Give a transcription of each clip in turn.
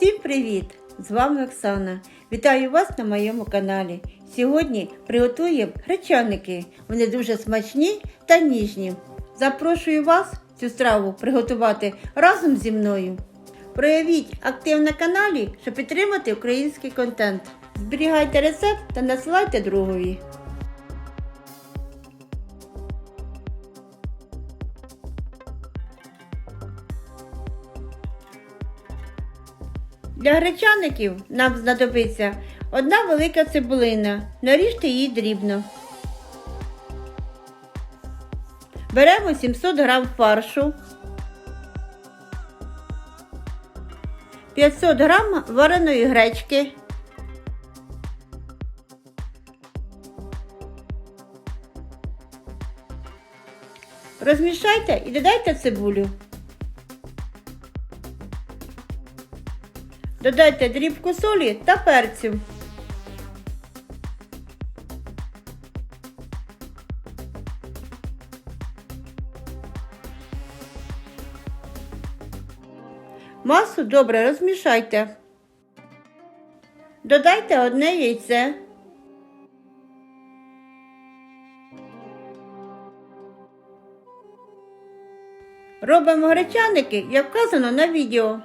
Всім привіт! З вами Оксана. Вітаю вас на моєму каналі. Сьогодні приготуємо гречаники. Вони дуже смачні та ніжні. Запрошую вас цю страву приготувати разом зі мною. Проявіть актив на каналі, щоб підтримати український контент. Зберігайте рецепт та насилайте другові. Для гречаників нам знадобиться одна велика цибулина. Наріжте її дрібно. Беремо 700 г фаршу, 500 г вареної гречки, Розмішайте і додайте цибулю. Додайте дрібку солі та перцю. Масу добре розмішайте. Додайте одне яйце. Робимо гречаники, як вказано на відео.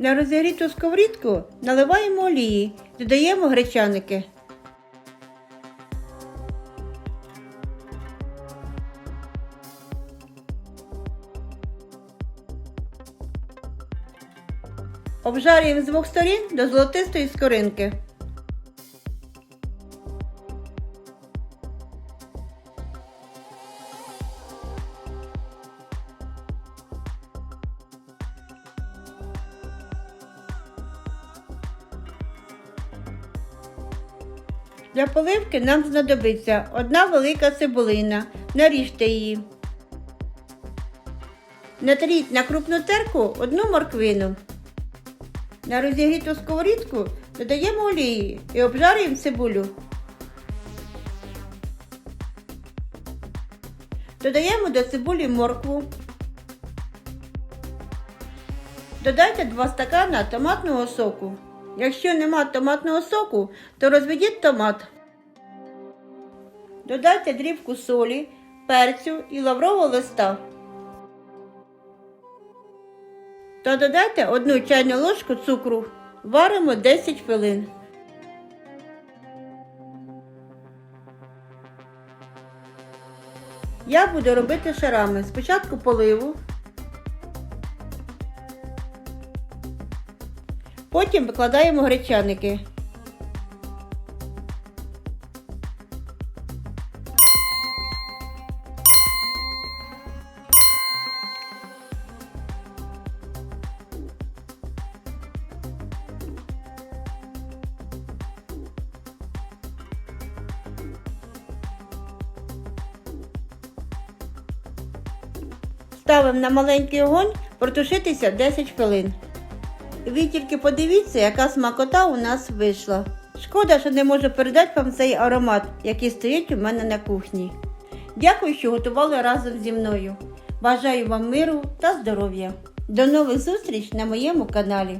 На розігріту сковорідку наливаємо олії, додаємо гречаники. Обжарюємо з двох сторін до золотистої скоринки. Для поливки нам знадобиться одна велика цибулина. Наріжте її. Натріть на крупну терку одну морквину. На розігріту сковорідку додаємо олії і обжарюємо цибулю. Додаємо до цибулі моркву. Додайте 2 стакана томатного соку. Якщо нема томатного соку, то розведіть томат. Додайте дрібку солі, перцю і лаврового листа. Та додайте одну чайну ложку цукру. Варимо 10 хвилин. Я буду робити шарами. Спочатку поливу. Потім викладаємо гречаники. Ставимо на маленький огонь протушитися 10 хвилин. Ви тільки подивіться, яка смакота у нас вийшла. Шкода, що не можу передати вам цей аромат, який стоїть у мене на кухні. Дякую, що готували разом зі мною. Бажаю вам миру та здоров'я. До нових зустріч на моєму каналі.